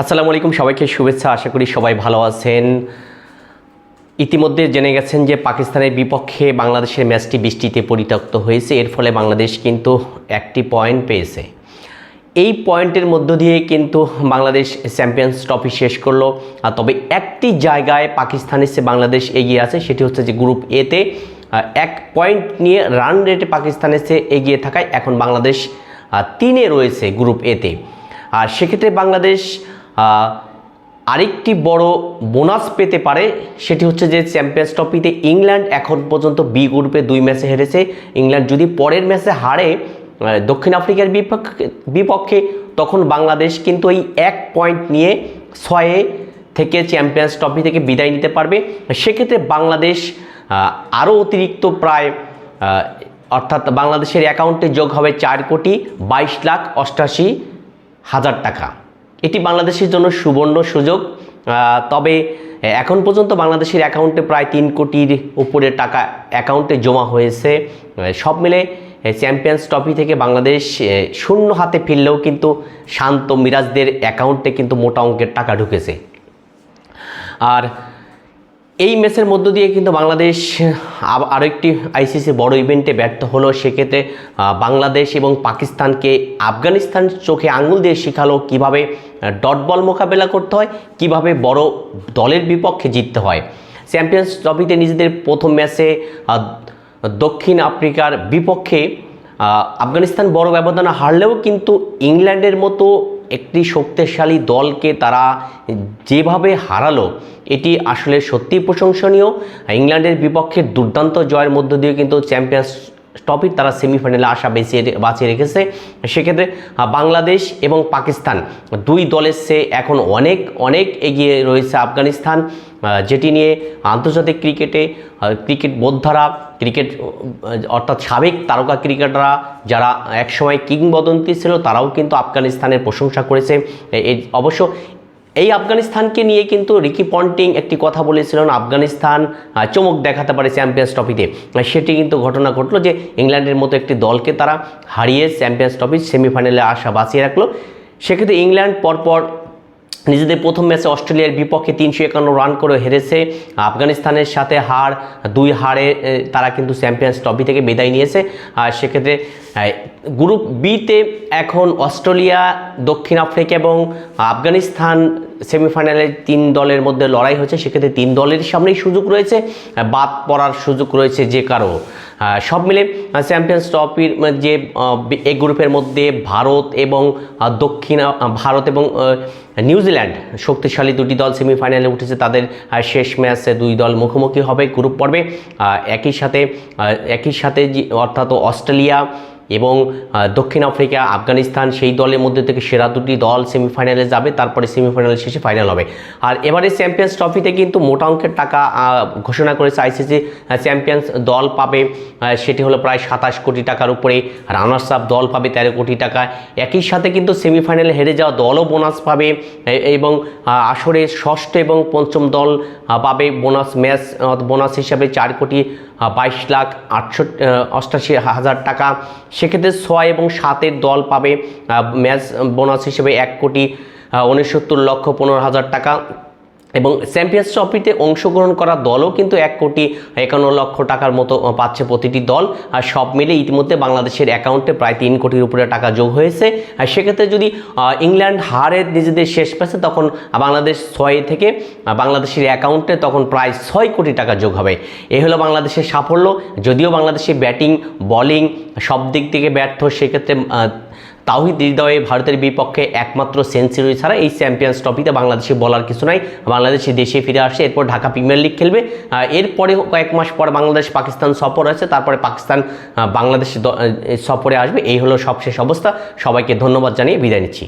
আসসালামু আলাইকুম, সবাইকে শুভেচ্ছা। আশা করি সবাই ভালো আছেন। ইতিমধ্যে জেনে গেছেন যে পাকিস্তানের বিপক্ষে বাংলাদেশের ম্যাচটি বৃষ্টিতে পরিত্যক্ত হয়েছে। এর ফলে বাংলাদেশ কিন্তু একটি পয়েন্ট পেয়েছে। এই পয়েন্টের মধ্য দিয়ে কিন্তু বাংলাদেশ চ্যাম্পিয়ন্স ট্রফি শেষ করল। আর তবে একটি জায়গায় পাকিস্তানের সে বাংলাদেশ এগিয়ে আছে, সেটি হচ্ছে যে গ্রুপ এতে এক পয়েন্ট নিয়ে রান রেটে পাকিস্তানের চেয়ে এগিয়ে থাকায় এখন বাংলাদেশ তিনে রয়েছে গ্রুপ এতে আর সেক্ষেত্রে বাংলাদেশ আরেকটি বড় বোনাস পেতে পারে, সেটি হচ্ছে যে চ্যাম্পিয়ন্স ট্রফিতে ইংল্যান্ড এখন পর্যন্ত বি গ্রুপে দুই ম্যাচে হেরেছে। ইংল্যান্ড যদি পরের ম্যাচে হারে দক্ষিণ আফ্রিকার বিপক্ষে বিপক্ষে, তখন বাংলাদেশ কিন্তু এই এক পয়েন্ট নিয়ে ছয়ে থেকে চ্যাম্পিয়ন্স ট্রফি থেকে বিদায় নিতে পারবে। সেক্ষেত্রে বাংলাদেশ আরও অতিরিক্ত প্রায় অর্থাৎ বাংলাদেশের অ্যাকাউন্টে যোগ হবে চার কোটি বাইশ লাখ অষ্টাশি হাজার টাকা। এটি বাংলাদেশের জন্য সুবর্ণ সুযোগ। তবে এখন পর্যন্ত বাংলাদেশের অ্যাকাউন্টে প্রায় তিন কোটির উপরে টাকা অ্যাকাউন্টে জমা হয়েছে। সব মিলে চ্যাম্পিয়ন্স ট্রফি থেকে বাংলাদেশ শূন্য হাতে ফিরলেও কিন্তু শান্ত মিরাজদের অ্যাকাউন্টে কিন্তু মোটা অঙ্কের টাকা ঢুকেছে। আর এই ম্যাচের মধ্য দিয়ে কিন্তু বাংলাদেশ একটি আইসিসি বড় ইভেন্টে ব্যর্থ হলো। সেক্ষেত্রে বাংলাদেশ এবং পাকিস্তানকে আফগানিস্তান চোখে আঙুল দিয়ে শেখালো কীভাবে ডট বল মোকাবেলা করতে হয়, কীভাবে বড় দলের বিপক্ষে জিততে হয়। চ্যাম্পিয়ন্স ট্রফিতে নিজেদের প্রথম ম্যাচে দক্ষিণ আফ্রিকার বিপক্ষে আফগানিস্তান বড় ব্যবধানে হারলেও কিন্তু ইংল্যান্ডের মতো একটি শক্তিশালী দলকে তারা যেভাবে হারালো, এটি আসলে সত্যি প্রশংসনীয়। ইংল্যান্ডের বিপক্ষে দুর্দান্ত জয়ের মধ্য দিয়ে কিন্তু চ্যাম্পিয়ন্স ট্রফির তারা সেমিফাইনালে আসা বেঁচিয়ে বাঁচিয়ে রেখেছে। সেক্ষেত্রে বাংলাদেশ এবং পাকিস্তান দুই দলের সে এখন অনেক অনেক এগিয়ে রয়েছে আফগানিস্তান যেটি নিয়ে আন্তর্জাতিক ক্রিকেটে ক্রিকেট বোদ্ধারা, ক্রিকেট অর্থাৎ সাবেক তারকা ক্রিকেটাররা যারা একসময় কিংবদন্তি ছিল, তারাও কিন্তু আফগানিস্তানের প্রশংসা করেছে। অবশ্য এই আফগানিস্তানকে নিয়ে কিন্তু রিকি পন্টিং একটি কথা বলেছিলেন, আফগানিস্তান চমক দেখাতে পারে চ্যাম্পিয়ন্স ট্রফিতে। সেটি কিন্তু ঘটনা ঘটলো যে ইংল্যান্ডের মতো একটি দলকে তারা হারিয়ে চ্যাম্পিয়ন্স ট্রফির সেমিফাইনালে আসা বাঁচিয়ে রাখল। সেক্ষেত্রে ইংল্যান্ড পরপর নিজেদের প্রথম ম্যাচে অস্ট্রেলিয়ার বিপক্ষে তিনশো একান্ন রান করে হেরেছে। আফগানিস্তানের সাথে হার, দুই হারে তারা কিন্তু চ্যাম্পিয়ন্স ট্রফি থেকে বিদায় নিয়েছে। আর সেক্ষেত্রে গ্রুপ বিতে এখন অস্ট্রেলিয়া, দক্ষিণ আফ্রিকা এবং আফগানিস্তান সেমিফাইনালে তিন দলের মধ্যে লড়াই হচ্ছে। সেক্ষেত্রে তিন দলের সামনেই সুযোগ রয়েছে। বাদ পড়ার সুযোগ রয়েছে যে কারও। সব মিলে চ্যাম্পিয়ন্স ট্রফির যে এই গ্রুপের মধ্যে ভারত এবং দক্ষিণ ভারত এবং নিউজিল্যান্ড শক্তিশালী দুটি দল সেমিফাইনালে উঠেছে। তাদের শেষ ম্যাচে দুই দল মুখোমুখি হবে। গ্রুপ পর্বে একই সাথে একই সাথে অর্থাৎ অস্ট্রেলিয়া এবং দক্ষিণ আফ্রিকা, আফগানিস্তান সেই দলের মধ্যে থেকে সেরা দুটি দল সেমিফাইনালে যাবে, তারপরে সেমিফাইনাল শেষে ফাইনাল হবে। আর এবারে চ্যাম্পিয়ন্স ট্রফিতে কিন্তু মোটা অঙ্কের টাকা ঘোষণা করেছে আইসিসি চ্যাম্পিয়ন্স দল পাবে সেটি হলো প্রায় সাতাশ কোটি টাকার উপরে। রানার্স আপ দল পাবে তেরো কোটি টাকা। একই সাথে কিন্তু সেমিফাইনালে হেরে যাওয়া দলও বোনাস পাবে এবং আসরে ষষ্ঠ এবং পঞ্চম দল পাবে বোনাস ম্যাচ বোনাস হিসাবে চার কোটি বাইশ লাখ আটষট্টি অষ্টাশি হাজার টাকা। সেক্ষেত্রে ছয় এবং সাতের দল পাবে ম্যাচ বোনাস হিসেবে এক কোটি উনসত্তর লক্ষ পনেরো হাজার টাকা। এবং চ্যাম্পিয়ন্স ট্রফিতে অংশগ্রহণ করা দলও কিন্তু এক কোটি একান্ন লক্ষ টাকার মতো পাচ্ছে প্রতিটি দল। আর সব মিলে ইতিমধ্যে বাংলাদেশের অ্যাকাউন্টে প্রায় তিন কোটির উপরে টাকা যোগ হয়েছে। আর সেক্ষেত্রে যদি ইংল্যান্ড হারে নিজেদের শেষ ম্যাচে তখন বাংলাদেশ ছয় থেকে বাংলাদেশের অ্যাকাউন্টে তখন প্রায় ছয় কোটি টাকা যোগ হবে। এই হলো বাংলাদেশের সাফল্য। যদিও বাংলাদেশের ব্যাটিং বোলিং সব দিক থেকে ব্যর্থ, সেক্ষেত্রে তাওহিদ হৃদয়ে ভারতের বিপক্ষে একমাত্র সেঞ্চুরি ছাড়া এই চ্যাম্পিয়ন্স ট্রফিতে বাংলাদেশে বলার কিছু নাই। বাংলাদেশে দেশে ফিরে আসে, এরপর ঢাকা প্রিমিয়ার লিগ খেলবে। এরপরে কয়েক মাস পর বাংলাদেশ পাকিস্তান সফর আছে তারপরে পাকিস্তান বাংলাদেশ সফরে আসবে। এই হলো সবশেষ অবস্থা। সবাইকে ধন্যবাদ জানিয়ে বিদায় নিচ্ছি।